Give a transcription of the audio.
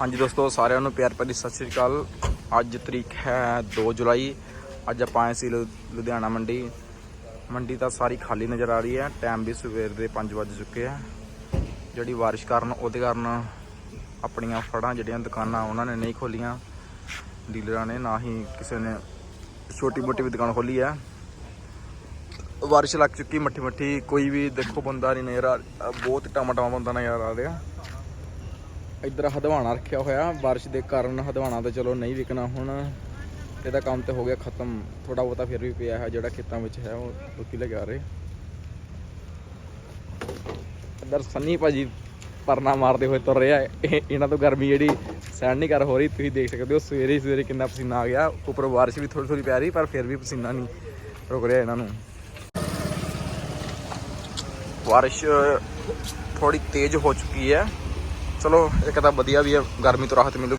ਹਾਂਜੀ ਦੋਸਤੋ, ਸਾਰਿਆਂ ਨੂੰ ਪਿਆਰ ਭਰੀ ਸਤਿ ਸ਼੍ਰੀ ਅਕਾਲ। ਅੱਜ ਤਰੀਕ ਹੈ 2 ਜੁਲਾਈ। ਅੱਜ ਆਪਾਂ ਆਏ ਸੀ ਲੁ- ਲੁਧਿਆਣਾ ਮੰਡੀ। ਮੰਡੀ ਤਾਂ ਸਾਰੀ ਖਾਲੀ ਨਜ਼ਰ ਆ ਰਹੀ ਹੈ। ਟਾਈਮ ਵੀ ਸਵੇਰ ਦੇ 5 ਵੱਜ ਚੁੱਕੇ ਆ। ਜਿਹੜੀ ਬਾਰਿਸ਼ ਕਾਰਨ, ਉਹਦੇ ਕਾਰਨ ਆਪਣੀਆਂ ਫੜਾਂ, ਜਿਹੜੀਆਂ ਦੁਕਾਨਾਂ, ਉਹਨਾਂ ਨੇ ਨਹੀਂ ਖੋਲੀਆਂ। ਡੀਲਰਾਂ ਨੇ ਨਾ ਹੀ ਕਿਸੇ ਨੇ ਛੋਟੀ ਮੋਟੀ ਵੀ ਦੁਕਾਨ ਖੋਲੀ ਹੈ ਬਾਰਿਸ਼ ਲੱਗ ਚੁੱਕੀ ਮੱਠੀ ਮੱਠੀ ਕੋਈ ਵੀ ਦੇਖੋ, ਬੰਦਾ ਨਹੀਂ ਨਜ਼ਰ ਆ, ਬਹੁਤ ਟਾਮਾ ਟਾਮਾ ਬੰਦਾ ਨਜ਼ਰ ਆ ਰਿਹਾ। ਇੱਧਰ ਹਦਵਾਣਾ ਰੱਖਿਆ ਹੋਇਆ। ਬਾਰਿਸ਼ ਦੇ ਕਾਰਨ ਹਦਵਾਣਾ ਤਾਂ ਚਲੋ ਨਹੀਂ ਵਿਕਣਾ ਹੁਣ। ਇਹਦਾ ਕੰਮ ਤੇ ਹੋ ਗਿਆ ਖਤਮ। ਥੋੜਾ ਬਹੁਤਾ ਫਿਰ ਵੀ ਪਿਆ ਹੈ, ਜਿਹੜਾ ਖੇਤਾਂ ਵਿੱਚ ਹੈ, ਉਹ ਲੋਕੀ ਲੈ ਕੇ ਆ ਰਹੇ। ਇੱਧਰ ਸੰਨੀ ਭਾਜੀ ਪਰਨਾ ਮਾਰਦੇ ਹੋਏ ਤੁਰ ਰਿਹਾ ਇਹ- ਇਹਨਾਂ ਤੋਂ ਗਰਮੀ ਜਿਹੜੀ ਸਹਿਣ ਨਹੀਂ ਕਰ ਹੋ ਰਹੀ। ਤੁਸੀਂ ਦੇਖ ਸਕਦੇ ਹੋ, ਸਵੇਰੇ ਸਵੇਰੇ ਕਿੰਨਾ ਪਸੀਨਾ ਆ ਗਿਆ। ਉੱਪਰ ਬਾਰਿਸ਼ ਵੀ ਥੋੜੀ ਥੋੜੀ ਪੈ ਰਹੀ, ਪਰ ਫਿਰ ਵੀ ਪਸੀਨਾ ਨਹੀਂ ਰੁਕ ਰਿਹਾ ਇਹਨਾਂ ਨੂੰ। ਬਾਰਿਸ਼ ਥੋੜੀ ਤੇਜ਼ ਹੋ ਚੁੱਕੀ ਹੈ। ਚਲੋ ਇੱਕ ਤਾਂ ਵਧੀਆ ਵੀ ਹੈ ਗਰਮੀ ਤੋਂ ਰਾਹਤ ਮਿਲੂ।